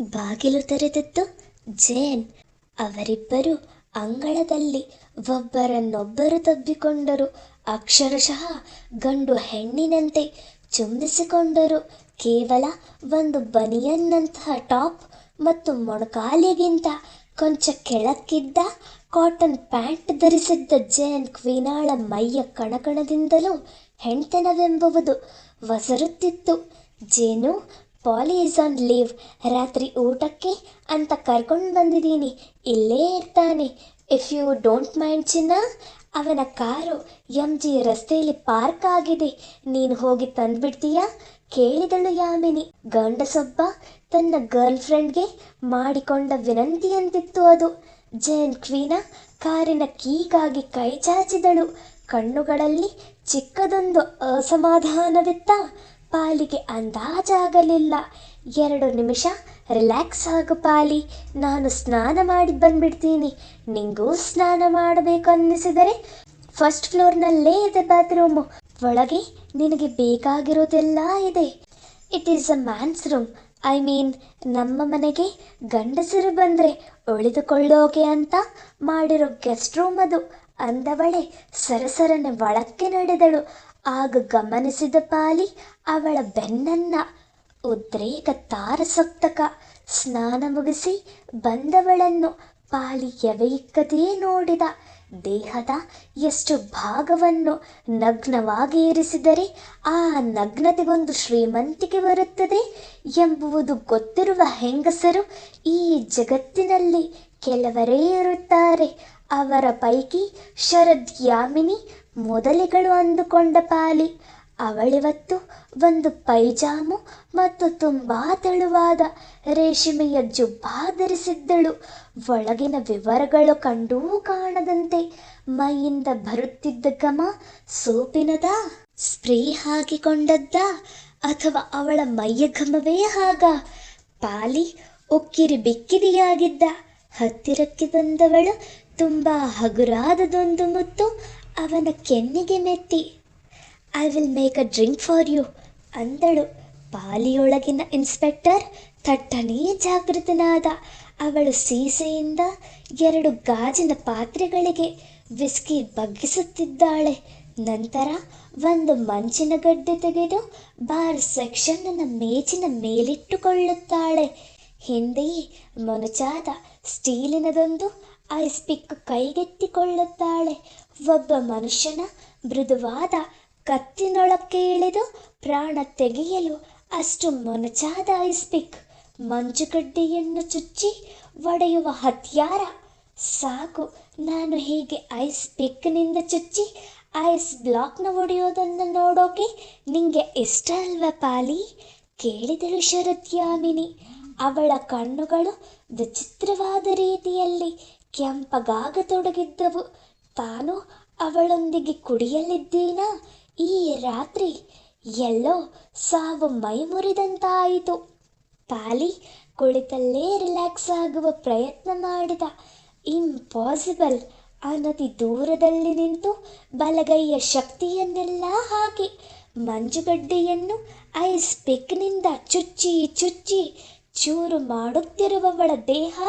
ಬಾಗಿಲು ತೆರೆದಿದ್ದು ಜೇನ್ ಅವರಿಬ್ಬರು ಅಂಗಳದಲ್ಲಿ ಒಬ್ಬರನ್ನೊಬ್ಬರು ತಬ್ಬಿಕೊಂಡರು. ಅಕ್ಷರಶಃ ಗಂಡು ಹೆಣ್ಣಿನಂತೆ ಚುಂಬಿಸಿಕೊಂಡರು. ಕೇವಲ ಒಂದು ಬನಿಯನ್ನಂತಹ ಟಾಪ್ ಮತ್ತು ಮೊಣಕಾಲಿಗಿಂತ ಕೊಂಚ ಕೆಳಕ್ಕಿದ್ದ ಕಾಟನ್ ಪ್ಯಾಂಟ್ ಧರಿಸಿದ್ದ ಜೇನ್ ಕ್ವೀನಾಳ ಮೈಯ ಕಣಕಣದಿಂದಲೂ ಹೆಣ್ತನವೆಂಬುವುದು ವಸರುತ್ತಿತ್ತು ಜೇನು ಪಾಲಿ ಈಸ್ ಆನ್ ಲೀವ್. ರಾತ್ರಿ ಊಟಕ್ಕೆ ಅಂತ ಕರ್ಕೊಂಡು ಬಂದಿದ್ದೀನಿ. ಇಲ್ಲೇ ಇರ್ತಾನೆ. ಇಫ್ ಯು ಡೋಂಟ್ ಮೈಂಡ್ ಚಿನ್ನ, ಅವನ ಕಾರು ಎಂ ಜಿ ರಸ್ತೆಯಲ್ಲಿ ಪಾರ್ಕ್ ಆಗಿದೆ. ನೀನು ಹೋಗಿ ತಂದ್ಬಿಡ್ತೀಯಾ? ಕೇಳಿದಳು ಯಾಮಿನಿ. ಗಂಡಸೊಬ್ಬ ತನ್ನ ಗರ್ಲ್ ಫ್ರೆಂಡ್ಗೆ ಮಾಡಿಕೊಂಡ ವಿನಂತಿಯಂತಿತ್ತು ಅದು. ಜೇನ್ ಕ್ವೀನ ಕಾರಿನ ಕೀಗಾಗಿ ಕೈ ಚಾಚಿದಳು. ಕಣ್ಣುಗಳಲ್ಲಿ ಚಿಕ್ಕದೊಂದು ಅಸಮಾಧಾನವಿತ್ತ ಪಾಲಿಗೆ ಅಂದಾಜಾಗಲಿಲ್ಲ. ಎರಡು ನಿಮಿಷ ರಿಲ್ಯಾಕ್ಸ್ ಆಗು ಪಾಲಿ. ನಾನು ಸ್ನಾನ ಮಾಡಿ ಬಂದ್ಬಿಡ್ತೀನಿ. ನಿಂಗೂ ಸ್ನಾನ ಮಾಡಬೇಕು ಅನ್ನಿಸಿದರೆ ಫಸ್ಟ್ ಫ್ಲೋರ್ನಲ್ಲೇ ಇದೆ ಬಾತ್ರೂಮು ಒಳಗೆ ನಿನಗೆ ಬೇಕಾಗಿರೋದೆಲ್ಲ ಇದೆ. It is a man's room I mean ನಮ್ಮ ಮನೆಗೆ ಗಂಡಸರು ಬಂದರೆ ಉಳಿದುಕೊಳ್ಳೋಕೆ ಅಂತ ಮಾಡಿರೋ ಗೆಸ್ಟ್ ರೂಮ್ ಅದು. ಅಂದವಳೆ ಸರಸರನೆ ಒಳಕ್ಕೆ ನಡೆದಳು. ಆಗ ಗಮನಿಸಿದ ಪಾಲಿ ಅವಳ ಬೆನ್ನನ್ನ ಉದ್ರೇಕ ತಾರಸಪ್ತಕ ಸ್ನಾನ ಮುಗಿಸಿ ಬಂದವಳನ್ನು ಪಾಲಿ ಎವೆಯಿಕ್ಕದೇ ನೋಡಿದ. ದೇಹದ ಎಷ್ಟು ಭಾಗವನ್ನು ನಗ್ನವಾಗಿ ಇರಿಸಿದರೆ ಆ ನಗ್ನತೆಗೊಂದು ಶ್ರೀಮಂತಿಕೆ ಬರುತ್ತದೆ ಎಂಬುವುದು ಗೊತ್ತಿರುವ ಹೆಂಗಸರು ಈ ಜಗತ್ತಿನಲ್ಲಿ ಕೆಲವರೇ ಇರುತ್ತಾರೆ. ಅವರ ಪೈಕಿ ಶರದ್ ಯಾಮಿನಿ ಮೊದಲಿಗಳು ಅಂದುಕೊಂಡ ಪಾಲಿ. ಅವಳಿವತ್ತು ಒಂದು ಪೈಜಾಮು ಮತ್ತು ತುಂಬ ತೆಳುವಾದ ರೇಷ್ಮೆಯ ಜುಬ್ಬಾ ಧರಿಸಿದ್ದಳು. ಒಳಗಿನ ವಿವರಗಳು ಕಂಡೂ ಕಾಣದಂತೆ ಮೈಯಿಂದ ಬರುತ್ತಿದ್ದ ಘಮ ಸೋಪಿನದ ಸ್ಪ್ರೇ ಹಾಕಿಕೊಂಡದ್ದ ಅಥವಾ ಅವಳ ಮೈಯ ಘಮವೇ ಆಗ? ಪಾಲಿ ಉಕ್ಕಿರಿ ಬಿಕ್ಕಿರಿಯಾಗಿದ್ದ ಹತ್ತಿರಕ್ಕೆ ಬಂದವಳು ತುಂಬ ಹಗುರಾದದೊಂದು ಮುತ್ತು ಅವನ ಕೆನ್ನಿಗೆ ಮೆತ್ತಿ. I will make a drink for you ಅಂದಳು. ಪಾಲಿಯೊಳಗಿನ ಇನ್ಸ್ಪೆಕ್ಟರ್ ಥಟ್ಟನೇ ಜಾಗೃತನಾದ. ಅವಳು ಸೀಸೆಯಿಂದ ಎರಡು ಗಾಜಿನ ಪಾತ್ರೆಗಳಿಗೆ ವಿಸ್ಕಿ ಬಗ್ಗಿಸುತ್ತಿದ್ದಾಳೆ. ನಂತರ ಒಂದು ಮಂಚಿನ ಗಡ್ಡೆ ತೆಗೆದು ಬಾರ್ ಸೆಕ್ಷನ್ನ ಮೇಜಿನ ಮೇಲಿಟ್ಟುಕೊಳ್ಳುತ್ತಾಳೆ. ಹಿಂದೆಯೇ ಮೊನಚಾದ ಸ್ಟೀಲಿನದೊಂದು ಐಸ್ ಪಿಕ್ ಕೈಗೆತ್ತಿಕೊಳ್ಳುತ್ತಾಳೆ. ಒಬ್ಬ ಮನುಷ್ಯನ ಮೃದುವಾದ ಕತ್ತಿನೊಳಕ್ಕೆ ಇಳಿದು ಪ್ರಾಣ ತೆಗೆಯಲು ಅಷ್ಟು ಮೊನಚಾದ ಐಸ್ ಪಿಕ್ ಮಂಜುಗಡ್ಡೆಯನ್ನು ಚುಚ್ಚಿ ಒಡೆಯುವ ಹತ್ಯಾರ. ಸಾಕು, ನಾನು ಹೀಗೆ ಐಸ್ ಪಿಕ್ನಿಂದ ಚುಚ್ಚಿ ಐಸ್ ಬ್ಲಾಕ್ನ ಒಡೆಯೋದನ್ನು ನೋಡೋಕೆ ನಿಂಗೆ ಇಷ್ಟ ಅಲ್ವಾ ಪಾಲಿ? ಕೇಳಿದಳು ಶರತ್ಯಾಮಿನಿ. ಅವಳ ಕಣ್ಣುಗಳು ವಿಚಿತ್ರವಾದ ರೀತಿಯಲ್ಲಿ ಕೆಂಪಗಾಗತೊಡಗಿದ್ದವು. ತಾನು ಅವಳೊಂದಿಗೆ ಕುಡಿಯಲಿದ್ದೀನಾ? ಈ ರಾತ್ರಿ ಎಲ್ಲೋ ಸಾವು ಮೈ ಮುರಿದಂತಾಯಿತು ಪಾಲಿ ಕುಳಿತಲ್ಲೇ ರಿಲ್ಯಾಕ್ಸ್ ಆಗುವ ಪ್ರಯತ್ನ ಮಾಡಿದ. ಇಂಪಾಸಿಬಲ್ ಅನತಿ ದೂರದಲ್ಲಿ ನಿಂತು ಬಲಗೈಯ ಶಕ್ತಿಯನ್ನೆಲ್ಲ ಹಾಕಿ, ಮಂಜುಗಡ್ಡೆಯನ್ನು ಐಸ್ ಪಿಕ್ನಿಂದ ಚುಚ್ಚಿ ಚುಚ್ಚಿ ಚೂರು ಮಾಡುತ್ತಿರುವವಳ ದೇಹ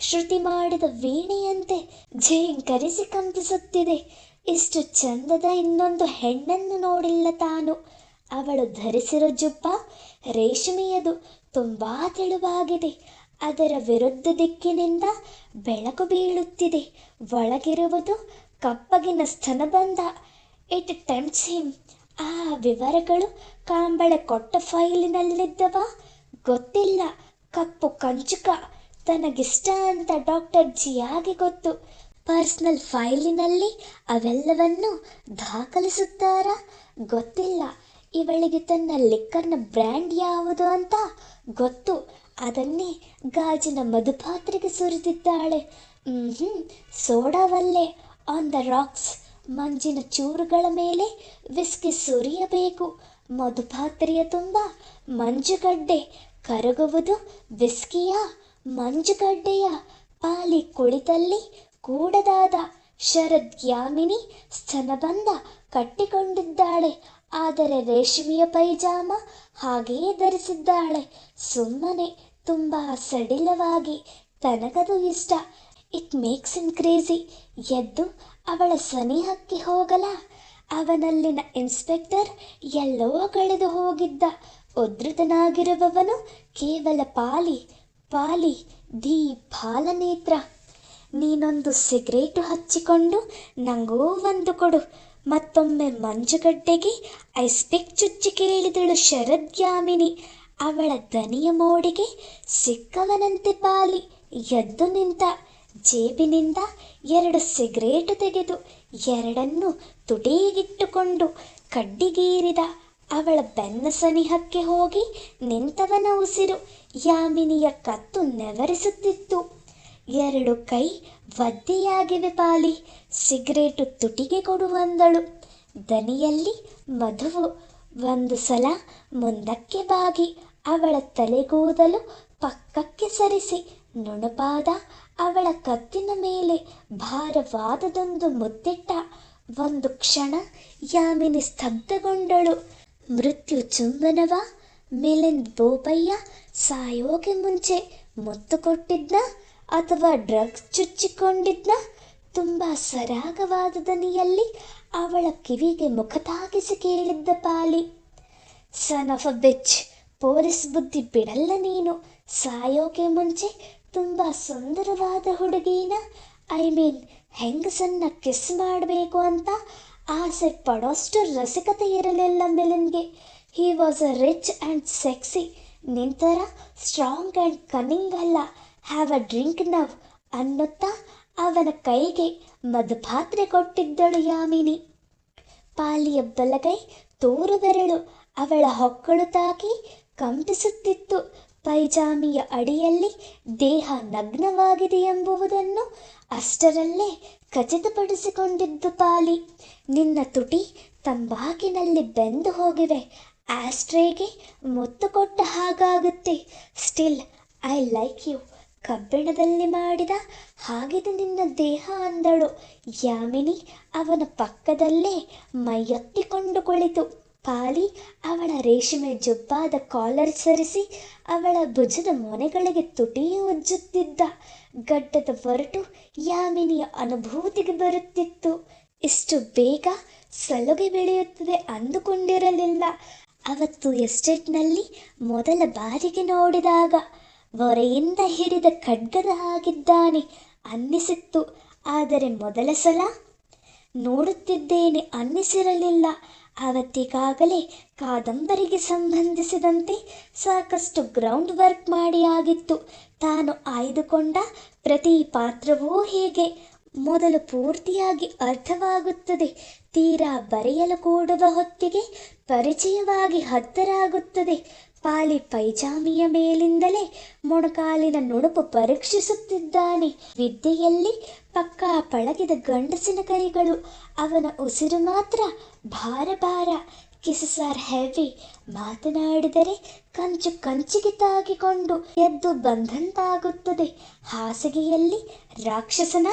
ಶ್ರುತಿ ಮಾಡಿದ ವೀಣೆಯಂತೆ ಝೇಂಕರಿಸಿ ಕಂಪಿಸುತ್ತಿದೆ ಇಷ್ಟು ಚಂದದ ಇನ್ನೊಂದು ಹೆಣ್ಣನ್ನು ನೋಡಿಲ್ಲ ತಾನು. ಅವಳು ಧರಿಸಿರೋ ಜುಬ್ಬ ರೇಷ್ಮೆಯದು, ತುಂಬಾ ತೆಳುವಾಗಿದೆ. ಅದರ ವಿರುದ್ಧ ದಿಕ್ಕಿನಿಂದ ಬೆಳಕು ಬೀಳುತ್ತಿದೆ. ಒಳಗಿರುವುದು ಕಪ್ಪಗಿನ ಸ್ತನಬಂಧ. It tempts him. ಆ ವಿವರಗಳು ಕಾಂಬಳೆ ಕೊಟ್ಟ ಫೈಲಿನಲ್ಲಿದ್ದವ ಗೊತ್ತಿಲ್ಲ. ಕಪ್ಪು ಕಂಚುಕ ತನಗಿಷ್ಟ ಅಂತ ಡಾಕ್ಟರ್ ಜಿಯಾಗೆ ಗೊತ್ತು. ಪರ್ಸ್ನಲ್ ಫೈಲಿನಲ್ಲಿ ಅವೆಲ್ಲವನ್ನು ದಾಖಲಿಸುತ್ತಾರಾ? ಗೊತ್ತಿಲ್ಲ. ಇವಳಿಗೆ ತನ್ನ ಲಿಕ್ಕರ್ನ ಬ್ರ್ಯಾಂಡ್ ಯಾವುದು ಅಂತ ಗೊತ್ತು. ಅದನ್ನೇ ಗಾಜಿನ ಮಧುಪಾತ್ರೆಗೆ ಸುರಿದಿದ್ದಾಳೆ. ಹ್ಞೂ ಸೋಡಾವಲ್ಲೇ. ಆನ್ ದ ರಾಕ್ಸ್ ಮಂಜಿನ ಚೂರುಗಳ ಮೇಲೆ ವಿಸ್ಕಿ ಸುರಿಯಬೇಕು. ಮಧುಪಾತ್ರೆಯ ತುಂಬ ಮಂಜುಗಡ್ಡೆ. ಕರಗುವುದು ವಿಸ್ಕಿಯ ಮಂಜುಗಡ್ಡೆಯ ಪಾಲಿ ಕುಳಿತಲ್ಲಿ ಕೂಡದಾದ ಶರದ್ ಯಾಮಿನಿ ಸ್ತನಬಂಧ ಕಟ್ಟಿಕೊಂಡಿದ್ದಾಳೆ. ಆದರೆ ರೇಷ್ಮೆಯ ಪೈಜಾಮ ಹಾಗೆಯೇ ಧರಿಸಿದ್ದಾಳೆ. ಸುಮ್ಮನೆ ತುಂಬ ಸಡಿಲವಾಗಿ ತನಗದು ಇಷ್ಟ. It makes in crazy. ಎದ್ದು ಅವಳ ಸನಿಹಕ್ಕೆ ಹೋಗಲ. ಅವನಲ್ಲಿನ ಇನ್ಸ್ಪೆಕ್ಟರ್ ಎಲ್ಲೋ ಕಳೆದು ಹೋಗಿದ್ದ. ಉದ್ಧತನಾಗಿರುವವನು ಕೇವಲ ಪಾಲಿ ಪಾಲಿ, ಧೀ ಬಾಲನೇತ್ರ. ನೀನೊಂದು ಸಿಗರೇಟು ಹಚ್ಚಿಕೊಂಡು ನಂಗೂ ಒಂದು ಕೊಡು. ಮತ್ತೊಮ್ಮೆ ಮಂಜುಗಡ್ಡೆಗೆ ಐಸ್ಪಿಕ್ ಚುಚ್ಚಿ ಕೇಳಿದಳು ಶರದ್ಯಾಮಿನಿ. ಅವಳ ದನಿಯ ಮೋಡಿಗೆ ಸಿಕ್ಕವನಂತೆ ಪಾಲಿ, ಎದ್ದು ನಿಂತ. ಜೇಬಿನಿಂದ ಎರಡು ಸಿಗರೇಟು ತೆಗೆದು ಎರಡನ್ನು ತುಟಿಗಿಟ್ಟುಕೊಂಡು ಕಡ್ಡಿಗೀರಿದ. ಅವಳ ಬೆನ್ನ ಸನಿಹಕ್ಕೆ ಹೋಗಿ ನಿಂತವನ ಉಸಿರು ಯಾಮಿನಿಯ ಕತ್ತು ನೆವರಿಸುತ್ತಿತ್ತು. ಎರಡು ಕೈ ಒದ್ದೆಯಾಗಿವೆ ಪಾಲಿ ಸಿಗರೇಟು ತುಟಿಗೆ ಕೊಡುವಂದಳು. ದನಿಯಲ್ಲಿ ಮಧುವು ಒಂದು ಸಲ ಮುಂದಕ್ಕೆ ಬಾಗಿ, ಅವಳ ತಲೆಗೂದಲು ಪಕ್ಕಕ್ಕೆ ಸರಿಸಿ, ನುಣುಪಾದ ಅವಳ ಕತ್ತಿನ ಮೇಲೆ ಭಾರವಾದದೊಂದು ಮುತ್ತಿಟ್ಟ ಒಂದು ಕ್ಷಣ ಯಾಮಿನಿ ಸ್ತಬ್ಧಗೊಂಡಳು. ಮೃತ್ಯು ಚುಂಬನವ ಮಿಲಿಂದ್ ಬೋಪಯ್ಯ ಸಾಯೋಕೆ ಮುಂಚೆ ಮುತ್ತು ಕೊಟ್ಟಿದ್ನ ಅಥವಾ ಡ್ರಗ್ಸ್ ಚುಚ್ಚಿಕೊಂಡಿದ್ನ? ತುಂಬ ಸರಾಗವಾದ ದನಿಯಲ್ಲಿ ಅವಳ ಕಿವಿಗೆ ಮುಖ ತಾಗಿಸಿ ಕೇಳಿದ್ದ ಪಾಲಿ son of a bitch police ಬುದ್ಧಿ ಬಿಡಲ್ಲ ನೀನು. ಸಾಯೋಕೆ ಮುಂಚೆ ತುಂಬ ಸುಂದರವಾದ ಹುಡುಗಿನ ಐ ಮೀನ್ ಹೆಂಗಸನ್ನ ಕಿಸ್ ಮಾಡಬೇಕು ಅಂತ ಆಸೆ ಪಡೋಷ್ಟು ರಸಿಕತೆ ಇರಲಿಲ್ಲ ಮಿಲನ್ಗೆ. He was a rich and sexy ನಿಂತರ ಸ್ಟ್ರಾಂಗ್ ಆ್ಯಂಡ್ ಕನ್ನಿಂಗ್ ಅಲ್ಲ. ಹ್ಯಾವ್ ಅ ಡ್ರಿಂಕ್ ನವ್ ಅನ್ನುತ್ತಾ ಅವನ ಕೈಗೆ ಮಧುಪಾತ್ರೆ ಕೊಟ್ಟಿದ್ದಳು ಯಾಮಿನಿ. ಪಾಲಿಯ ಬಲಗೈ ತೋರು ಅವಳ ಹೊಕ್ಕಳು ತಾಕಿ ಕಂಪಿಸುತ್ತಿತ್ತು. ಪೈಜಾಮಿಯ ಅಡಿಯಲ್ಲಿ ದೇಹ ನಗ್ನವಾಗಿದೆ ಎಂಬುವುದನ್ನು ಅಷ್ಟರಲ್ಲೇ ಖಚಿತಪಡಿಸಿಕೊಂಡಿದ್ದು ಪಾಲಿ, ನಿನ್ನ ತುಟಿ ತಂಬಾಕಿನಲ್ಲಿ ಬೆಂದು ಹೋಗಿವೆ. ಆಸ್ಟ್ರೇಗೆ ಮುತ್ತು ಕೊಟ್ಟ ಹಾಗಾಗುತ್ತೆ. Still, I like you. ಕಬ್ಬಿಣದಲ್ಲಿ ಮಾಡಿದ ಹಾಗಿದೆ ನಿನ್ನ ದೇಹ ಅಂದಳು. ಯಾಮಿನಿ ಅವನ ಪಕ್ಕದಲ್ಲೇ ಮೈಯೊತ್ತಿಕೊಂಡು ಕುಳಿತು. ಪಾಲಿ ಅವಳ ರೇಷ್ಮೆ ಜೊಬ್ಬಾದ ಕಾಲರ್ ಸರಿಸಿ ಅವಳ ಭುಜದ ಮೊನೆಗಳಿಗೆ ತುಟಿ ಉಜ್ಜುತ್ತಿದ್ದ ಗಡ್ಡದ ಹೊರಟು ಯಾಮಿನಿಯ ಅನುಭೂತಿಗೆ ಬರುತ್ತಿತ್ತು. ಇಷ್ಟು ಬೇಗ ಸಲುಗೆ ಬೆಳೆಯುತ್ತದೆ ಅಂದುಕೊಂಡಿರಲಿಲ್ಲ. ಅವತ್ತು ಎಸ್ಟೇಟ್ನಲ್ಲಿ ಮೊದಲ ಬಾರಿಗೆ ನೋಡಿದಾಗ ಹೊರೆಯಿಂದ ಹಿಡಿದ ಖಡ್ಗದ ಆಗಿದ್ದಾನೆ ಅನ್ನಿಸಿತ್ತು. ಆದರೆ ಮೊದಲ ಸಲ ನೋಡುತ್ತಿದ್ದೇನೆ ಅನ್ನಿಸಿರಲಿಲ್ಲ. ಅವತ್ತಿಗಾಗಲೇ ಕಾದಂಬರಿಗೆ ಸಂಬಂಧಿಸಿದಂತೆ ಸಾಕಷ್ಟು ಗ್ರೌಂಡ್ ವರ್ಕ್ ಮಾಡಿ ಆಗಿತ್ತು. ತಾನು ಆಯ್ದುಕೊಂಡ ಪ್ರತಿ ಪಾತ್ರವೂ ಹೇಗೆ. ಮೊದಲು ಪೂರ್ತಿಯಾಗಿ ಅರ್ಥವಾಗುತ್ತದೆ. ತೀರಾ ಬರೆಯಲು ಕೂಡುವ ಹೊತ್ತಿಗೆ ಪರಿಚಯವಾಗಿ ಹತ್ತರಾಗುತ್ತದೆ. ಪಾಲಿ ಪೈಜಾಮಿಯ ಮೇಲಿಂದಲೇ ಮೊಣಕಾಲಿನ ನುಣುಪು ಪರೀಕ್ಷಿಸುತ್ತಿದ್ದಾನೆ. ವಿದ್ಯೆಯಲ್ಲಿ ಪಕ್ಕಾ ಪಳಗಿದ ಗಂಡಸಿನ ಕೈಗಳು ಅವನ ಉಸಿರು ಮಾತ್ರ ಭಾರ ಭಾರ. ಕಿಸಸ್ ಆರ್ ಹೆವಿ ಮಾತನಾಡಿದರೆ ಕಂಚು ಕಂಚಿಗೆ ತಾಗಿಕೊಂಡು ಎದ್ದು ಬಂದಂತಾಗುತ್ತದೆ. ಹಾಸಿಗೆಯಲ್ಲಿ ರಾಕ್ಷಸನ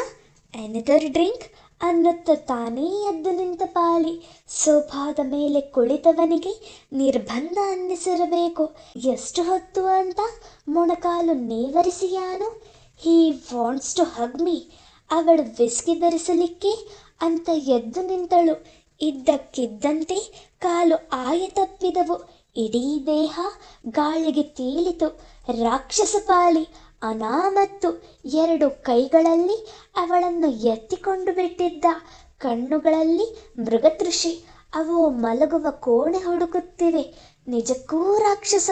ಎನಿದರ್ ಡ್ರಿಂಕ್ ಅನ್ನುತ್ತ ತಾನೇ ಎದ್ದು ನಿಂತ ಪಾಲಿ ಸೋಫಾದ ಮೇಲೆ ಕುಳಿತವನಿಗೆ ನಿರ್ಬಂಧ ಅನ್ನಿಸಿರಬೇಕು. ಎಷ್ಟು ಹೊತ್ತು ಅಂತ ಮೊಣಕಾಲು ನೇವರಿಸಿಯಾನು he wants to hug me. ಅವಳು ವಿಸ್ಕಿ ಬೆರೆಸಲಿಕ್ಕೆ ಅಂತ ಎದ್ದು ನಿಂತಳು. ಇದ್ದಕ್ಕಿದ್ದಂತೆ ಕಾಲು ಆಯ ತಪ್ಪಿದವು. ಇಡೀ ದೇಹ ಗಾಳಿಗೆ ತೇಲಿತು. ರಾಕ್ಷಸ ಪಾಲಿ ಅನಾಮತ್ತು. ಎರಡು ಕೈಗಳಲ್ಲಿ ಅವಳನ್ನು ಎತ್ತಿಕೊಂಡು ಬಿಟ್ಟಿದ್ದ ಕಣ್ಣುಗಳಲ್ಲಿ ಮೃಗತೃಷಿ ಅವು ಮಲಗುವ ಕೋಣೆ ಹುಡುಕುತ್ತಿವೆ. ನಿಜಕ್ಕೂ ರಾಕ್ಷಸ.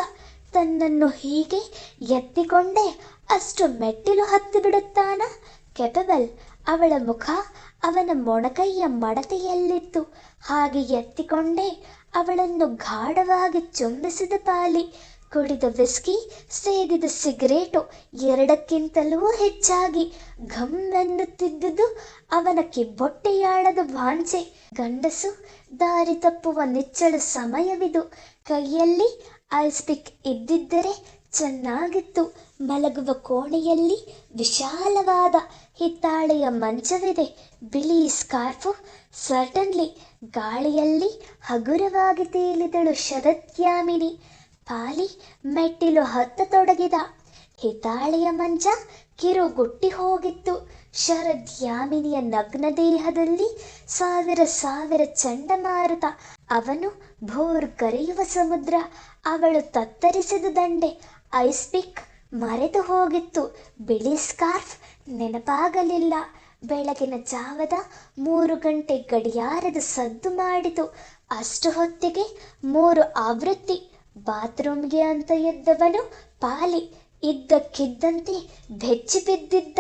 ತನ್ನನ್ನು ಹೀಗೆ ಎತ್ತಿಕೊಂಡೇ ಅಷ್ಟು ಮೆಟ್ಟಿಲು ಹತ್ತಿ ಬಿಡುತ್ತಾನ? ಕೆಪಬಲ್ ಅವಳ ಮುಖ ಅವನ ಮೊಣಕೈಯ ಮಡತೆಯಲ್ಲಿತ್ತು. ಹಾಗೆ ಎತ್ತಿಕೊಂಡೇ ಅವಳನ್ನು ಗಾಢವಾಗಿ ಚುಂಬಿಸಿದ ಪಾಲಿ ಕುಡಿದ ವಿಸ್ಕಿ ಸೇದಿದ ಸಿಗರೇಟು ಎರಡಕ್ಕಿಂತಲೂ ಹೆಚ್ಚಾಗಿ ಘಮ್ ಎನ್ನುತ್ತಿದ್ದುದು ಅವನ ಕಿಬ್ಬೊಟ್ಟೆಯಾಳದ ವಾಂಚೆ ಗಂಡಸು ದಾರಿ ತಪ್ಪುವ ನಿಚ್ಚಳ ಸಮಯವಿದು. ಕೈಯಲ್ಲಿ ಐಸ್ ಪಿಕ್ ಇದ್ದಿದ್ದರೆ ಚೆನ್ನಾಗಿತ್ತು. ಮಲಗುವ ಕೋಣೆಯಲ್ಲಿ ವಿಶಾಲವಾದ ಹಿತ್ತಾಳೆಯ ಮಂಚವಿದೆ. ಬಿಳಿ ಸ್ಕಾರ್ಫು ಸರ್ಟನ್ಲಿ ಗಾಳಿಯಲ್ಲಿ ಹಗುರವಾಗಿ ತೇಲಿದಳು ಶರತ್ಯಾಮಿನಿ. ಪಾಲಿ ಮೆಟ್ಟಿಲು ಹತ್ತ ತೊಡಗಿದ ಹಿತಾಳೆಯ ಮಂಚ ಕಿರುಗುಟ್ಟಿ ಹೋಗಿತ್ತು. ಶರದ್ ಯಾಮಿನಿಯ ನಗ್ನ ದೇಹದಲ್ಲಿ ಸಾವಿರ ಸಾವಿರ ಚಂಡಮಾರುತ ಅವನು ಭೋರ್ ಕರೆಯುವ ಸಮುದ್ರ, ಅವಳು ತತ್ತರಿಸಿದ ದಂಡೆ ಐಸ್ಪಿಕ್ ಮರೆತು ಹೋಗಿತ್ತು. ಬಿಳಿ ಸ್ಕಾರ್ಫ್ ನೆನಪಾಗಲಿಲ್ಲ. ಬೆಳಗಿನ ಜಾವದ ಮೂರು ಗಂಟೆ ಗಡಿಯಾರದ ಸದ್ದು ಮಾಡಿತು. ಅಷ್ಟು ಹೊತ್ತಿಗೆ ಮೂರು ಆವೃತ್ತಿ. ಬಾತ್ರೂಮ್ಗೆ ಅಂತ ಎದ್ದವನು ಪಾಲಿ. ಇದ್ದಕ್ಕಿದ್ದಂತೆ ಬೆಚ್ಚಿ ಬಿದ್ದಿದ್ದ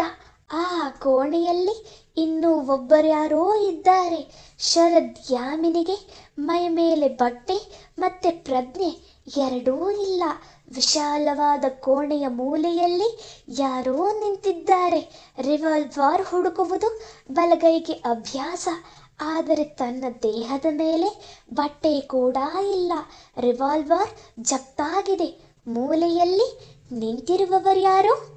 ಆ ಕೋಣೆಯಲ್ಲಿ ಇನ್ನೂ ಒಬ್ಬರ್ಯಾರೋ ಇದ್ದಾರೆ. ಶರದ್ ಯಾಮಿನಿಗೆ ಮೈ ಮೇಲೆ ಬಟ್ಟೆ ಮತ್ತೆ ಪ್ರಜ್ಞೆ ಎರಡೂ ಇಲ್ಲ. ವಿಶಾಲವಾದ ಕೋಣೆಯ ಮೂಲೆಯಲ್ಲಿ ಯಾರೋ ನಿಂತಿದ್ದಾರೆ. ರಿವಾಲ್ವಾರ್ ಹುಡುಕುವುದು ಬಲಗೈಗೆ ಅಭ್ಯಾಸ. ಆದರೆ ತನ್ನ ದೇಹದ ಮೇಲೆ ಬಟ್ಟೆ ಕೂಡ ಇಲ್ಲ. ರಿವಾಲ್ವರ್ ಜಪ್ತಾಗಿದೆ ಮೂಲೆಯಲ್ಲಿ ನಿಂತಿರುವವರ್ಯಾರೋ?